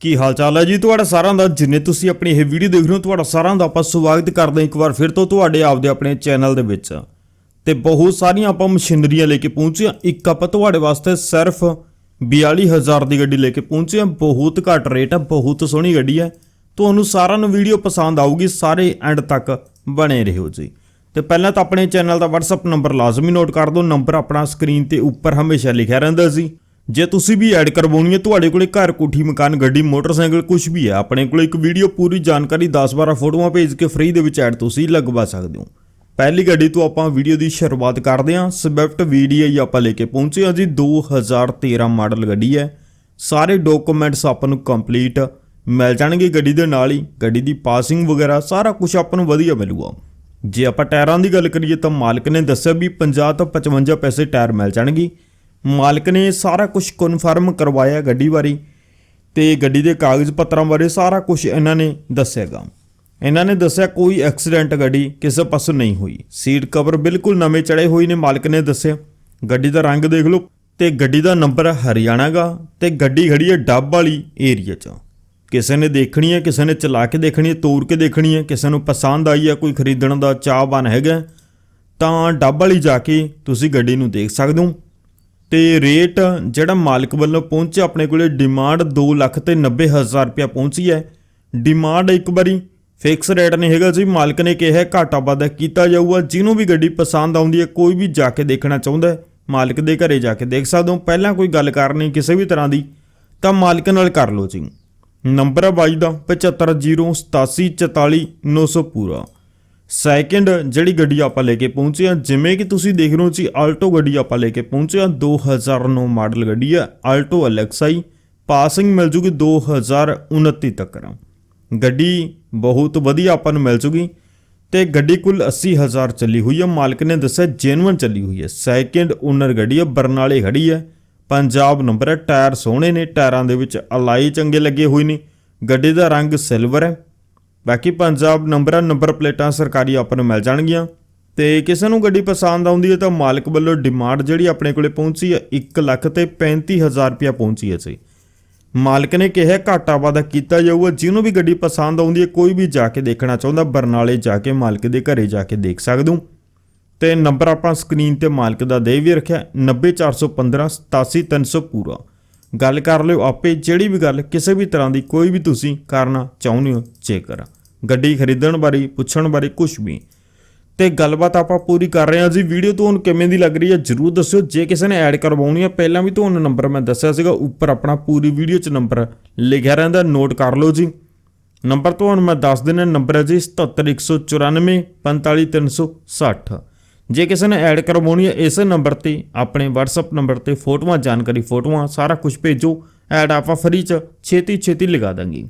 ਕੀ ਹਾਲ ਚਾਲ ਹੈ ਜੀ? ਤੁਹਾਡਾ ਸਾਰਿਆਂ ਦਾ, ਜਿੰਨੇ ਤੁਸੀਂ ਆਪਣੀ ਇਹ ਵੀਡੀਓ ਦੇਖ ਰਹੇ ਹੋ, ਤੁਹਾਡਾ ਸਾਰਿਆਂ ਦਾ ਆਪਾਂ ਸਵਾਗਤ ਕਰਦੇ ਹਾਂ ਇੱਕ ਵਾਰ ਫਿਰ ਤੋਂ ਤੁਹਾਡੇ ਆਪਦੇ ਆਪਣੇ ਚੈਨਲ ਦੇ ਵਿੱਚ। ਤੇ ਬਹੁਤ ਸਾਰੀਆਂ ਆਪਾਂ ਮਸ਼ੀਨਰੀਆਂ ਲੈ ਕੇ ਪਹੁੰਚੇ ਹਾਂ। ਇੱਕ ਆਪਾਂ ਤੁਹਾਡੇ ਵਾਸਤੇ ਸਿਰਫ 42000 ਦੀ ਗੱਡੀ ਲੈ ਕੇ ਪਹੁੰਚੇ ਹਾਂ। ਬਹੁਤ ਘੱਟ ਰੇਟ ਹੈ, ਬਹੁਤ ਸੋਹਣੀ ਗੱਡੀ ਹੈ। ਤੁਹਾਨੂੰ ਸਾਰਿਆਂ ਨੂੰ ਵੀਡੀਓ ਪਸੰਦ ਆਊਗੀ, ਸਾਰੇ ਐਂਡ ਤੱਕ ਬਣੇ ਰਹੋ ਜੀ। ਤੇ ਪਹਿਲਾਂ ਤਾਂ ਆਪਣੇ ਚੈਨਲ ਦਾ WhatsApp ਨੰਬਰ ਲਾਜ਼ਮੀ ਨੋਟ ਕਰ ਦਿਓ। ਨੰਬਰ ਆਪਣਾ ਸਕਰੀਨ ਤੇ ਉੱਪਰ ਹਮੇਸ਼ਾ ਲਿਖਿਆ ਰਹਿੰਦਾ ਸੀ ਜੇ ਤੁਸੀਂ ਵੀ ਐਡ ਕਰਵਾਉਣੀ ਹੈ, ਤੁਹਾਡੇ ਕੋਲੇ ਘਰ ਕੋਠੀ, ਮਕਾਨ, ਗੱਡੀ, ਮੋਟਰਸਾਈਕਲ ਕੁਝ ਵੀ ਹੈ, ਆਪਣੇ ਕੋਲੇ ਇੱਕ ਵੀਡੀਓ ਪੂਰੀ ਜਾਣਕਾਰੀ 10-12 ਫੋਟੋਆਂ ਭੇਜ ਕੇ ਫ੍ਰੀ ਦੇ ਵਿੱਚ ਐਡ ਤੁਸੀਂ ਲਗਵਾ ਸਕਦੇ ਹੋ। ਪਹਿਲੀ ਗੱਡੀ ਤੋਂ ਆਪਾਂ ਵੀਡੀਓ ਦੀ ਸ਼ੁਰੂਆਤ ਕਰਦੇ ਹਾਂ। ਸਵਿਫਟ VDI ਆਪਾਂ ਲੈ ਕੇ ਪਹੁੰਚੇ ਹਾਂ ਜੀ। 2013 ਮਾਡਲ ਗੱਡੀ ਹੈ। ਸਾਰੇ ਡਾਕੂਮੈਂਟਸ ਆਪਾਂ ਨੂੰ ਕੰਪਲੀਟ ਮਿਲ ਜਾਣਗੇ ਗੱਡੀ ਦੇ ਨਾਲ ਹੀ। ਗੱਡੀ ਦੀ ਪਾਸਿੰਗ ਵਗੈਰਾ, ਸਾਰਾ ਕੁਝ ਆਪਾਂ ਨੂੰ ਵਧੀਆ ਮਿਲੂਗਾ। ਜੇ ਆਪਾਂ ਟਾਇਰਾਂ ਦੀ ਗੱਲ ਕਰੀਏ ਤਾਂ ਮਾਲਕ ਨੇ ਦੱਸਿਆ ਵੀ 50 ਤੋਂ 55 ਪੈਸੇ ਟਾਇਰ ਮਿਲ ਜਾਣਗੇ। ਮਾਲਕ ਨੇ ਸਾਰਾ ਕੁਝ ਕਨਫਰਮ ਕਰਵਾਇਆ ਗੱਡੀ ਬਾਰੇ ਤੇ ਗੱਡੀ ਦੇ ਕਾਗਜ਼ ਪੱਤਰਾਂ ਬਾਰੇ ਸਾਰਾ ਕੁਝ ਇਹਨਾਂ ਨੇ ਦੱਸਿਆਗਾ। ਇਹਨਾਂ ਨੇ ਦੱਸਿਆ ਕੋਈ ਐਕਸੀਡੈਂਟ ਗੱਡੀ ਕਿਸੇ ਪਾਸੋਂ ਨਹੀਂ ਹੋਈ। ਸੀਟ ਕਵਰ ਬਿਲਕੁਲ ਨਵੇਂ ਚੜੇ ਹੋਏ ਨੇ ਮਾਲਕ ਨੇ ਦੱਸਿਆ। ਗੱਡੀ ਦਾ ਰੰਗ ਦੇਖ ਲਓ ਤੇ ਗੱਡੀ ਦਾ ਨੰਬਰ ਹਰਿਆਣਾ ਗਾ ਤੇ ਗੱਡੀ ਖੜੀ ਹੈ ਡੱਬ ਵਾਲੀ ਏਰੀਆ 'ਚ। ਕਿਸੇ ਨੇ ਦੇਖਣੀ ਹੈ, ਕਿਸੇ ਨੇ ਚਲਾ ਕੇ ਦੇਖਣੀ ਹੈ ਤੋੜ ਕੇ ਦੇਖਣੀ ਹੈ, ਕਿਸੇ ਨੂੰ ਪਸੰਦ ਆਈ ਹੈ, ਕੋਈ ਖਰੀਦਣ ਦਾ ਚਾਹਵਾਨ ਹੈਗਾ ਤਾਂ ਡੱਬ ਵਾਲੀ ਜਾ ਕੇ ਤੁਸੀਂ ਗੱਡੀ ਨੂੰ ਦੇਖ ਸਕਦੇ ਹੋ। ਤੇ ਰੇਟ ਜਿਹੜਾ ਮਾਲਕ ਵੱਲੋਂ ਪਹੁੰਚਿਆ ਆਪਣੇ ਕੋਲੇ ਡਿਮਾਂਡ 2 ਲੱਖ ਤੇ 90 ਹਜ਼ਾਰ ਰੁਪਇਆ ਪਹੁੰਚੀ ਹੈ। ਡਿਮਾਂਡ ਇੱਕ ਵਾਰੀ ਫਿਕਸ ਰੇਟ ਨਹੀਂ ਹੈਗਾ ਜੀ। ਮਾਲਕ ਨੇ ਕਿਹਾ ਘਾਟਾ ਵਾਧਾ ਕੀਤਾ ਜਾਊਗਾ। ਜਿਹਨੂੰ ਵੀ ਗੱਡੀ ਪਸੰਦ ਆਉਂਦੀ ਹੈ, ਕੋਈ ਵੀ ਜਾ ਕੇ ਦੇਖਣਾ ਚਾਹੁੰਦਾ ਹੈ, ਮਾਲਕ ਦੇ ਘਰੇ ਜਾ ਕੇ ਦੇਖ ਸਕਦੇ ਹੋ। ਪਹਿਲਾਂ ਕੋਈ ਗੱਲ ਕਰਨੀ ਕਿਸੇ ਵੀ ਤਰ੍ਹਾਂ ਦੀ, ਤਾਂ ਮਾਲਕ ਨਾਲ ਕਰ ਲਓ ਜੀ। ਨੰਬਰ ਹੈ ਬਾਈ ਦਾ 7508844900 ਪੂਰਾ। ਸੈਕਿੰਡ ਜਿਹੜੀ ਗੱਡੀ ਆਪਾਂ ਲੈ ਕੇ ਪਹੁੰਚੇ ਆ ਜਿਵੇਂ ਕਿ ਤੁਸੀਂ ਦੇਖ ਰਹੇ ਹੋ ਜੀ, ਆਲਟੋ ਗੱਡੀ ਆਪਾਂ ਲੈ ਕੇ ਪਹੁੰਚੇ ਆ 2009 ਮਾਡਲ ਗੱਡੀ ਆ ਆਲਟੋ ਅਲੈਕਸਾਈ, ਪਾਸਿੰਗ ਮਿਲ ਜੂਗੀ 2029 ਤੱਕ ਗੱਡੀ ਬਹੁਤ ਵਧੀਆ ਆਪਾਂ ਨੂੰ ਮਿਲ ਜੂਗੀ ਤੇ ਗੱਡੀ ਕੁੱਲ 80000 ਚੱਲੀ ਹੋਈ ਹੈ, ਮਾਲਕ ਨੇ ਦੱਸਿਆ ਜੈਨੂਇਨ ਚੱਲੀ ਹੋਈ ਹੈ। ਸੈਕਿੰਡ ਓਨਰ ਗੱਡੀ ਹੈ, ਬਰਨਾਲੇ ਖੜੀ ਹੈ, ਪੰਜਾਬ ਨੰਬਰ ਹੈ, ਟਾਇਰ ਸੋਹਣੇ ਨੇ, ਟਾਇਰਾਂ ਦੇ ਵਿੱਚ ਅਲਾਈ ਚੰਗੇ ਲੱਗੇ ਹੋਏ ਨੇ, ਗੱਡੀ ਦਾ ਰੰਗ ਸਿਲਵਰ ਹੈ। ਬਾਕੀ ਪੰਜਾਬ ਨੰਬਰਾਂ ਨੰਬਰ ਪਲੇਟਾਂ ਸਰਕਾਰੀ ਆਪਾਂ ਨੂੰ ਮਿਲ ਜਾਣਗੀਆਂ। ਤੇ ਕਿਸੇ ਨੂੰ ਗੱਡੀ ਪਸੰਦ ਆਉਂਦੀ ਹੈ ਤਾਂ ਮਾਲਕ ਵੱਲੋਂ ਡਿਮਾਂਡ ਜਿਹੜੀ ਆਪਣੇ ਕੋਲੇ ਪਹੁੰਚੀ ਹੈ 1 ਲੱਖ ਤੇ 35000 ਰੁਪਇਆ ਪਹੁੰਚੀ ਹੈ ਸੀ ਮਾਲਕ ਨੇ ਕਿਹਾ, ਘਾਟਾ ਵਾਧਾ ਕੀਤਾ ਜਾਊਗਾ, ਜਿਹਨੂੰ ਵੀ ਗੱਡੀ ਪਸੰਦ ਆਉਂਦੀ ਹੈ, ਕੋਈ ਵੀ ਜਾ ਕੇ ਦੇਖਣਾ ਚਾਹੁੰਦਾ, ਬਰਨਾਲੇ ਜਾ ਕੇ ਮਾਲਕ ਦੇ ਘਰੇ ਜਾ ਕੇ ਦੇਖ ਸਕਦੇ ਹੋ। ਤੇ ਨੰਬਰ ਆਪਾਂ ਸਕਰੀਨ ਤੇ ਮਾਲਕ ਦਾ ਦੇ ਵੀ ਰੱਖਿਆ 90415 87300 ਪੂਰਾ। ਗੱਲ ਕਰ ਲਿਓ ਆਪੇ, ਜਿਹੜੀ ਵੀ ਗੱਲ, ਕਿਸੇ ਵੀ ਤਰ੍ਹਾਂ ਦੀ ਕੋਈ ਵੀ ਤੁਸੀਂ ਕਰਨਾ ਚਾਹੁੰਦੇ ਹੋ, ਜੇਕਰ। ਗੱਡੀ ਖਰੀਦਣ ਬਾਰੇ, ਪੁੱਛਣ ਬਾਰੇ ਕੁਝ ਵੀ। ਤੇ ਗੱਲਬਾਤ ਆਪਾਂ ਪੂਰੀ ਕਰ ਰਹੇ ਹਾਂ ਜੀ। ਵੀਡੀਓ ਤੁਹਾਨੂੰ ਕਿਵੇਂ ਦੀ ਲੱਗ ਰਹੀ ਹੈ ਜਰੂਰ ਦੱਸਿਓ। ਜੇ ਕਿਸੇ ਨੇ ਐਡ ਕਰਵਾਉਣੀ ਹੈ, ਪਹਿਲਾਂ ਵੀ ਤੁਹਾਨੂੰ ਨੰਬਰ ਮੈਂ ਦੱਸਿਆ ਸੀਗਾ, ਉੱਪਰ ਆਪਣਾ ਪੂਰੀ ਵੀਡੀਓ 'ਚ ਨੰਬਰ ਲਿਖਿਆ ਰਹਿੰਦਾ ਨੋਟ ਕਰ ਲਓ ਜੀ। ਨੰਬਰ ਤੁਹਾਨੂੰ ਮੈਂ ਦੱਸ ਦਿੰਦਾ, ਨੰਬਰ ਹੈ ਜੀ 77194 45360 ਜੇ ਕਿਸੇ ਨੇ ਐਡ ਕਰਵਾਉਣੀ ਹੈ, ਇਸ ਨੰਬਰ ਤੇ, ਆਪਣੇ WhatsApp ਨੰਬਰ ਤੇ ਫੋਟੋਆਂ, ਜਾਣਕਾਰੀ ਫੋਟੋਆਂ, ਸਾਰਾ ਕੁਝ ਭੇਜੋ। ਐਡ ਆਪਾਂ ਫਰੀ 'ਚ ਛੇਤੀ ਛੇਤੀ ਲਗਾ ਦਾਂਗੇ।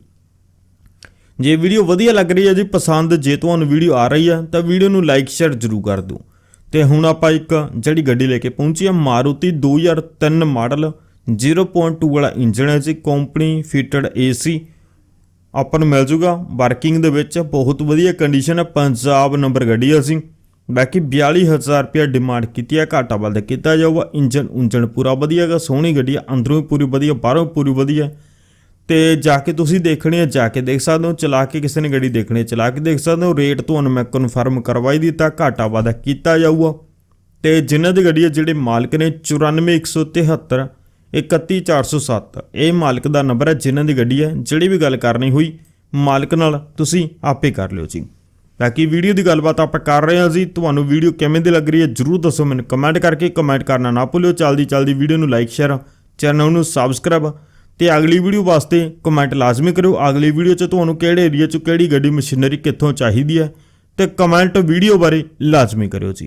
ਜੇ ਵੀਡੀਓ ਵਧੀਆ ਲੱਗ ਰਹੀ ਹੈ ਜੀ, ਪਸੰਦ ਜੇ ਤੁਹਾਨੂੰ ਵੀਡੀਓ ਆ ਰਹੀ ਹੈ, ਤਾਂ ਵੀਡੀਓ ਨੂੰ ਲਾਈਕ ਸ਼ੇਅਰ ਜ਼ਰੂਰ ਕਰ ਦਿਓ। ਤੇ ਹੁਣ ਆਪਾਂ ਇੱਕ ਜਿਹੜੀ ਗੱਡੀ ਲੈ ਕੇ ਪਹੁੰਚੀ ਆ ਮਾਰੂਤੀ 2003 ਮਾਡਲ 0.2 ਵਾਲਾ ਇੰਜਨ ਹੈ ਜੀ ਕੰਪਨੀ ਫਿਟਡ ਏਸੀ ਆਪਾਂ ਨੂੰ ਮਿਲ ਜੂਗਾ ਵਰਕਿੰਗ ਦੇ ਵਿੱਚ ਬਹੁਤ ਵਧੀਆ ਕੰਡੀਸ਼ਨ ਹੈ, ਪੰਜਾਬ ਨੰਬਰ ਗੱਡੀ ਹੈ ਅਸੀਂ ਬਾਕੀ 42000 ਰੁਪਏ ਡਿਮਾਂਡ ਕੀਤੀ ਹੈ, ਘਾਟਾ ਵੱਲ ਕੀਤਾ ਜਾਊਗਾ ਇੰਜਨ ਉਂਜਨ ਪੂਰਾ ਵਧੀਆ ਹੈਗਾ, ਸੋਹਣੀ ਗੱਡੀ ਹੈ, ਅੰਦਰੋਂ ਵੀ ਪੂਰੀ ਵਧੀਆ, ਬਾਹਰੋਂ ਵੀ ਪੂਰੀ ਵਧੀਆ। ਤੇ ਜਾ ਕੇ ਤੁਸੀਂ ਦੇਖਣੀ ਹੈ, ਜਾ ਕੇ ਦੇਖ ਸਕਦੇ ਹੋ, ਚਲਾ ਕੇ ਕਿਸੇ ਨੇ ਗੱਡੀ ਦੇਖਣੀ ਹੈ, ਚਲਾ ਕੇ ਦੇਖ ਸਕਦੇ ਹੋ, ਰੇਟ ਤੁਹਾਨੂੰ ਮੈਂ ਕਨਫਰਮ ਕਰਵਾਈ ਦਿੱਤਾ, ਘਾਟਾ ਵਾਦਾ ਕੀਤਾ ਜਾਊਗਾ। ਤੇ ਜਿਨ੍ਹਾਂ ਦੀ ਗੱਡੀ ਹੈ, ਜਿਹੜੇ ਮਾਲਕ ਨੇ 94173 31407 ਇਹ ਮਾਲਕ ਦਾ ਨੰਬਰ ਹੈ, ਜਿਨ੍ਹਾਂ ਦੀ ਗੱਡੀ ਹੈ, ਜਿਹੜੀ ਵੀ ਗੱਲ ਕਰਨੀ ਹੋਈ, ਮਾਲਕ ਨਾਲ ਤੁਸੀਂ ਆਪੇ ਕਰ ਲਿਓ ਜੀ। ਬਾਕੀ ਵੀਡੀਓ ਦੀ ਗੱਲਬਾਤ ਆਪਾਂ ਕਰ ਰਹੇ ਹਾਂ ਜੀ, ਤੁਹਾਨੂੰ ਵੀਡੀਓ ਕਿਵੇਂ ਦੀ ਲੱਗ ਰਹੀ ਹੈ, ਜਰੂਰ ਦੱਸੋ ਮੈਨੂੰ ਕਮੈਂਟ ਕਰਕੇ ਕਮੈਂਟ ਕਰਨਾ ਨਾ ਭੁੱਲਿਓ ਚਲਦੀ ਚਲਦੀ ਵੀਡੀਓ ਨੂੰ ਲਾਈਕ ਸ਼ੇਅਰ ਚੈਨਲ ਨੂੰ ਸਬਸਕ੍ਰਾਈਬ ਤੇ ਅਗਲੀ ਵੀਡੀਓ ਵਾਸਤੇ ਕਮੈਂਟ ਲਾਜ਼ਮੀ ਕਰਿਓ। ਅਗਲੀ ਵੀਡੀਓ 'ਚ ਤੁਹਾਨੂੰ ਕਿਹੜੇ ਏਰੀਆ 'ਚ ਕਿਹੜੀ ਗੱਡੀ ਮਸ਼ੀਨਰੀ ਕਿੱਥੋਂ ਚਾਹੀਦੀ ਹੈ ਤੇ ਕਮੈਂਟ ਵੀਡੀਓ ਬਾਰੇ ਲਾਜ਼ਮੀ ਕਰਿਓ ਜੀ।